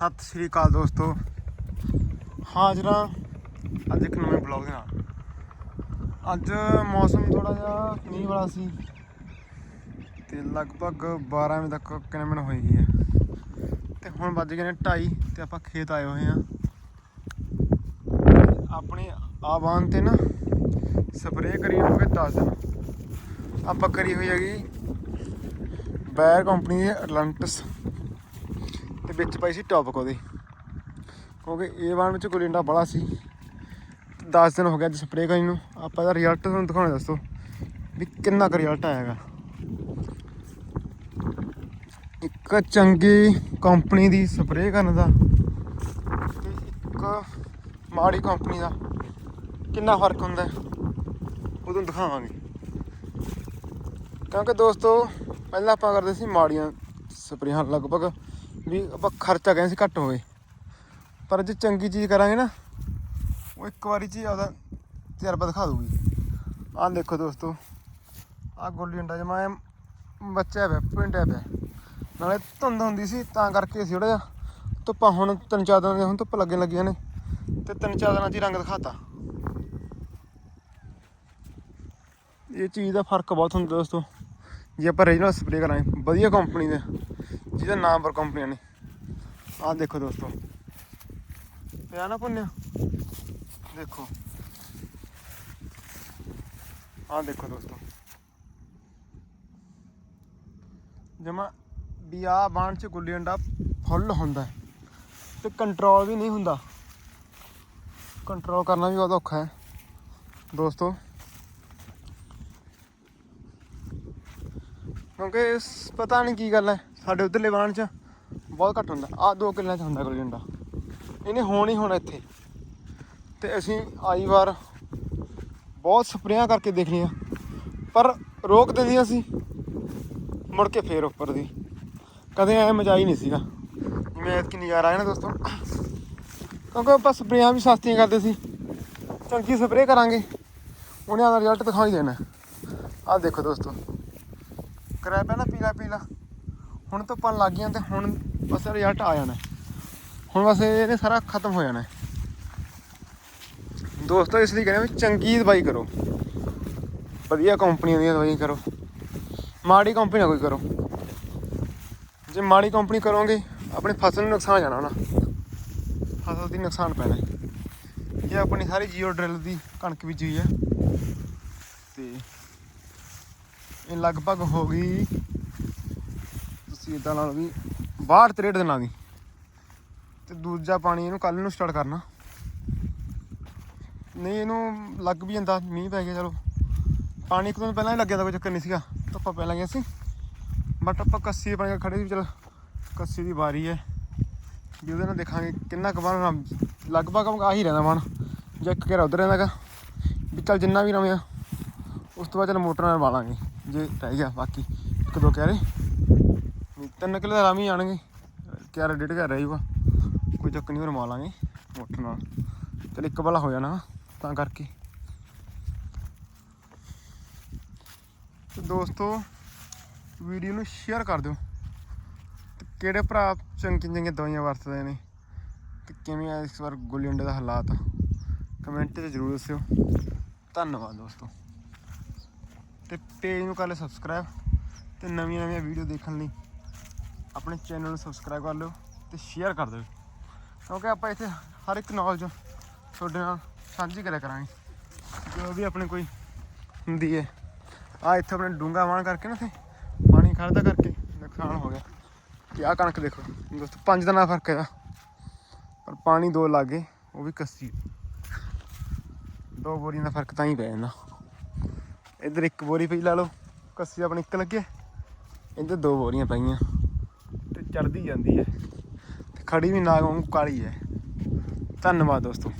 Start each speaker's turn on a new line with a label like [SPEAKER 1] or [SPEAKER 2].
[SPEAKER 1] ਸਤਿ ਸ਼੍ਰੀ ਅਕਾਲ ਦੋਸਤੋ। ਹਾਜ਼ਰਾ ਅੱਜ ਇੱਕ ਨਵੇਂ ਬਲੌਗ ਦੇ ਨਾਲ। ਅੱਜ ਮੌਸਮ ਥੋੜਾ ਜਿਹਾ ਮੀਂਹ ਵਾਲਾ ਸੀ ਤੇ ਲਗਭਗ 12 ਵਜੇ ਤੱਕ ਕਿਨਮਨ ਹੋਈ ਗਈ ਹੈ। ਤੇ ਹੁਣ ਵੱਜ ਗਏ ਨੇ 2:30 ਤੇ ਆਪਾਂ ਖੇਤ ਆਏ ਹੋਏ ਆ ਆਪਣੀ ਆਵਾਨ ਤੇ ਨਾ ਸਪਰੇਅ ਕਰੀ ਹੋ ਗਏ 10 ਦਿਨ। ਆਪਾਂ ਕਰੀ ਹੋਈ ਹੈਗੀ ਬੈਰ ਕੰਪਨੀ ਦੇ ਅਟਲਾਂਟਸ ਵਿੱਚ ਪਾਈ ਸੀ ਟੌਪਕ ਉਹਦੇ ਕਿਉਂਕਿ A1 ਵਿੱਚ ਗੁਲਿੰਡਾ ਬੜਾ ਸੀ। 10 ਦਿਨ ਹੋ ਗਿਆ ਅੱਜ ਸਪਰੇਅ ਕਰਨ ਨੂੰ। ਆਪਾਂ ਦਾ ਰਿਜ਼ਲਟ ਤੁਹਾਨੂੰ ਦਿਖਾਉਣਾ ਦੱਸੋ ਵੀ ਕਿੰਨਾ ਕੁ ਰਿਜ਼ਲਟ ਆਏਗਾ ਇੱਕ ਚੰਗੀ ਕੰਪਨੀ ਦੀ ਸਪਰੇਅ ਕਰਨ ਦਾ ਤੇ ਇੱਕ ਮਾੜੀ ਕੰਪਨੀ ਦਾ। ਕਿੰਨਾ ਫ਼ਰਕ ਹੁੰਦਾ ਉਹ ਤੁਹਾਨੂੰ ਦਿਖਾਵਾਂਗੇ। ਕਿਉਂਕਿ ਦੋਸਤੋ, ਪਹਿਲਾਂ ਆਪਾਂ ਕਰਦੇ ਸੀ ਮਾੜੀਆਂ ਸਪਰੇਹਾਂ ਲਗਭਗ। ਵੀ ਆਪਾਂ ਖਰਚਾ ਕਹਿੰਦੇ ਸੀ ਘੱਟ ਹੋਵੇ। ਪਰ ਜੇ ਚੰਗੀ ਚੀਜ਼ ਕਰਾਂਗੇ ਨਾ, ਉਹ ਇੱਕ ਵਾਰੀ ਚ ਆਪਦਾ ਤਜਰਬਾ ਦਿਖਾ ਦੂਗੀ ਆਹ ਦੇਖੋ ਦੋਸਤੋ, ਆਹ ਗੋਲੀ ਅੰਡਾ ਜਮਾ ਬੱਚਾ ਪਿਆ, ਪਿੰਡਿਆ ਪਿਆ। ਨਾਲੇ ਧੁੰਦ ਹੁੰਦੀ ਸੀ, ਤਾਂ ਕਰਕੇ ਸੀ ਥੋੜਾ ਜਿਹਾ ਧੁੱਪਾਂ ਹੁਣ ਤਿੰਨ ਚਾਰ ਦਿਨਾਂ ਦੀਆਂ ਹੁਣ ਧੁੱਪ ਲੱਗਣ ਲੱਗੀਆਂ ਨੇ, ਤੇ ਤਿੰਨ ਚਾਰ ਦਿਨਾਂ 'ਚ ਹੀ ਰੰਗ ਦਿਖਾਤਾ। ਇਹ ਚੀਜ਼ ਦਾ ਫ਼ਰਕ ਬਹੁਤ ਹੁੰਦਾ ਦੋਸਤੋ। ਜੇ ਆਪਾਂ ਰੀਜਨਲ ਸਪਰੇਅ ਕਰਾਂਗੇ, ਵਧੀਆ ਕੰਪਨੀ ਦੇ। ਜਿਹਦਾ ਨਾਮ ਪਰ ਕੰਪਨੀਆਂ ਨੇ। ਆਹ ਦੇਖੋ ਦੋਸਤੋ। ਪਿਆ ਨਾ ਪੁੰਨਿਆ? ਦੇਖੋ। ਆਹ ਦੇਖੋ ਦੋਸਤੋ। ਜਮਾ ਵੀ ਆਹ ਬਾਣ ਚ ਗੁੱਲੀ ਅੰਡਾ ਫੁੱਲ ਹੁੰਦਾ ਹੈ ਤੇ ਕੰਟਰੋਲ ਵੀ ਨਹੀਂ ਹੁੰਦਾ। ਕੰਟਰੋਲ ਕਰਨਾ ਵੀ ਬਹੁਤ ਔਖਾ ਹੈ। ਦੋਸਤੋ। ਕਿਉਂਕਿ ਪਤਾ ਨਹੀਂ ਕੀ ਗੱਲ ਹੈ। ਸਾਡੇ ਉਧਰਲੇ ਬਾਣ ਚ ਬਹੁਤ ਘੱਟ ਹੁੰਦਾ। ਆ ਦੋ ਕਿੱਲਿਆਂ ਚ ਹੁੰਦਾ ਗੁੱਲੀ ਡੰਡਾ ਇਹਨੇ ਹੋਣ ਹੀ ਹੋਣਾ ਇੱਥੇ। ਤੇ ਅਸੀਂ ਆਈ ਵਾਰ ਬਹੁਤ ਸਪਰੇਆਂ ਕਰਕੇ ਦੇਖ ਲਈਆਂ ਪਰ ਰੋਕ ਦਿੰਦੀਆਂ ਸੀ ਮੁੜ ਕੇ ਫੇਰ ਉੱਪਰ ਦੀ। ਕਦੇ ਐ ਮਜਾਈ ਨਹੀਂ ਸੀਗਾ। ਜਿਵੇਂ ਐਤਕੀ ਨਜ਼ਾਰਾ ਆਇਆ ਨਾ ਦੋਸਤੋ। ਕਿਉਂਕਿ ਆਪਾਂ ਸਪਰੇਆਂ ਵੀ ਸਸਤੀਆਂ ਕਰਦੇ ਸੀ। ਚੰਗੀ ਸਪਰੇਅ ਕਰਾਂਗੇ। ਉਹਨੇ ਆਪਣਾ ਰਿਜ਼ਲਟ ਦਿਖਾਈ ਦੇਣਾ। ਆਹ ਦੇਖੋ ਦੋਸਤੋ। ਕਰਿਆ ਪਿਆ ਨਾ ਪੀਲਾ ਪੀਲਾ ਹੁਣ ਧੁੱਪਾਂ ਲੱਗ ਗਈਆਂ ਤੇ ਹੁਣ ਬਸ ਰਿਜ਼ਲਟ ਆ ਜਾਣਾ ਹੁਣ ਬਸ ਇਹਨੇ ਸਾਰਾ ਖਤਮ ਹੋ ਜਾਣਾ ਦੋਸਤੋ, ਇਸ ਲਈ ਕਹਿੰਦੇ ਵੀ ਚੰਗੀ ਦਵਾਈ ਕਰੋ। ਵਧੀਆ ਕੰਪਨੀਆਂ ਦੀਆਂ ਦਵਾਈਆਂ ਕਰੋ। ਮਾੜੀ ਕੰਪਨੀ ਨਾ ਕੋਈ ਕਰੋ। ਜੇ ਮਾੜੀ ਕੰਪਨੀ ਕਰੋਗੇ, ਆਪਣੀ ਫਸਲ ਨੂੰ ਨੁਕਸਾਨ ਜਾਣਾ ਨਾ ਫਸਲ ਦੀ ਨੁਕਸਾਨ ਪੈਣਾ ਇਹ ਆਪਣੀ ਸਾਰੀ ਜੀਓ ਡਰਿਲ ਦੀ ਕਣਕ ਬੀਜੀ ਹੋਈ ਹੈ। ਤੇ ਇਹ ਲਗਭਗ ਹੋ ਗਈ ਤੁਸੀਂ ਇਦਾਂ ਲਾ ਲਓ ਵੀ 62 63 ਦਿਨਾਂ ਦੀ। ਤੇ ਦੂਜਾ ਪਾਣੀ ਇਹਨੂੰ ਕੱਲ ਨੂੰ ਸਟਾਰਟ ਕਰਨਾ। ਨਹੀਂ, ਇਹਨੂੰ ਲੱਗ ਵੀ ਜਾਂਦਾ, ਮੀਂਹ ਪੈ ਗਿਆ, ਚਲੋ। ਪਾਣੀ ਇੱਕ ਦਿਨ ਪਹਿਲਾਂ ਹੀ ਲੱਗਿਆ ਤਾਂ ਕੋਈ ਚੱਕਰ ਨਹੀਂ ਸੀਗਾ। ਧੁੱਪਾਂ ਪੈ ਲੱਗੀਆਂ ਸੀ। ਬਟ ਆਪਾਂ ਕੱਸੀ ਪਾਣੀ ਕੇ ਖੜੇ ਸੀ ਚਲ ਕੱਸੀ ਦੀ ਵਾਰੀ ਹੈ। ਵੀ ਉਹਦੇ ਨਾਲ ਦੇਖਾਂਗੇ ਕਿੰਨਾ ਕੁ ਬਣ ਲਗਭਗ ਆ ਹੀ ਰਹਿੰਦਾ ਮਨ ਜੇ ਇੱਕ ਘੇਰਾ ਉਧਰ ਰਹਿੰਦਾਗਾ ਵੀ ਚੱਲ ਜਿੰਨਾ ਵੀ ਰਵੇਂ ਉਸ ਤੋਂ ਬਾਅਦ ਚਲ ਮੋਟਰ ਨਾਲ ਵਾਲਾਂਗੇ, ਜੇ ਰਹਿ ਗਿਆ, ਬਾਕੀ ਇੱਕ ਦੋ ਕਹਿ ਰਹੇ। ਤਿੰਨ ਕਿਲੋ ਆਰਾਮ ਹੀ ਆਣਗੇ। ਕਿਆਰਾ ਡੇਢ ਘਰ ਰਹੂਗਾ ਕੋਈ ਚੱਕ ਨਹੀਂ, ਹੋਰ ਮਾ ਲਾਂਗੇ। ਮੋਟਰ ਨਾਲ। ਚਲ ਇੱਕ ਵਾਲਾ ਹੋ ਜਾਣਾ ਤਾਂ ਕਰਕੇ। ਤੇ ਦੋਸਤੋ, ਵੀਡੀਓ ਨੂੰ ਸ਼ੇਅਰ ਕਰ ਦਿਓ। ਤੇ ਕਿਹੜੇ ਭਰਾ ਚੰਗੀਆਂ ਚੰਗੀਆਂ ਦਵਾਈਆਂ ਵਰਤਦੇ ਨੇ? ਤੇ ਕਿਵੇਂ ਆ ਇਸ ਵਾਰ ਗੁੱਲੀ ਅੰਡੇ ਦਾ ਹਾਲਾਤ? ਕਮੈਂਟ 'ਚ ਜ਼ਰੂਰ ਦੱਸਿਓ। ਧੰਨਵਾਦ ਦੋਸਤੋ। ਤੇ ਪੇਜ ਨੂੰ ਕਰ ਲਿਓ ਸਬਸਕ੍ਰਾਈਬ ਤੇ ਨਵੀਆਂ ਨਵੀਆਂ ਵੀਡੀਓ ਦੇਖਣ ਲਈ। ਆਪਣੇ ਚੈਨਲ ਨੂੰ ਸਬਸਕ੍ਰਾਈਬ ਕਰ ਲਿਓ ਤੇ ਸ਼ੇਅਰ ਕਰ ਦਿਓ। ਕਿਉਂਕਿ ਆਪਾਂ ਇੱਥੇ ਹਰ ਇੱਕ ਨੌਲੇਜ ਤੁਹਾਡੇ ਨਾਲ ਸਾਂਝੀ ਕਰਿਆ ਕਰਾਂਗੇ। ਜੋ ਵੀ ਆਪਣੇ ਕੋਈ ਹੁੰਦੀ ਹੈ। ਆ ਇੱਥੇ ਆਪਣੇ ਡੂੰਗਾ ਵਾਣ ਕਰਕੇ ਨਾ ਤੇ ਪਾਣੀ ਖੜਦਾ ਕਰਕੇ ਨੁਕਸਾਨ ਹੋ ਗਿਆ। ਤੇ ਆਹ ਕਣਕ ਦੇਖੋ, ਦੋਸਤੋ, ਪੰਜ ਦਾ ਨਾ ਫ਼ਰਕ ਹੈਗਾ। ਪਰ ਪਾਣੀ ਦੋ ਲੱਗ, ਉਹ ਵੀ ਕੱਸੀ। ਦੋ ਬੋਰੀਆਂ ਦਾ ਫ਼ਰਕ ਤਾਂ ਹੀ ਪੈ ਜਾਂਦਾ। ਇੱਧਰ ਇੱਕ ਬੋਰੀ ਪਈ ਲਾ ਲਓ, ਕੱਸੀ ਆਪਣੀ ਇੱਕ ਲੱਗੇ। ਇੱਧਰ ਦੋ ਬੋਰੀਆਂ ਪਈਆਂ। ਚੜਦੀ ਜਾਂਦੀ ਹੈ। ਖੜੀ ਵੀ ਨਾਗ ਵਾਂਗੂ ਕਾਲੀ ਹੈ। ਧੰਨਵਾਦ ਦੋਸਤੋ।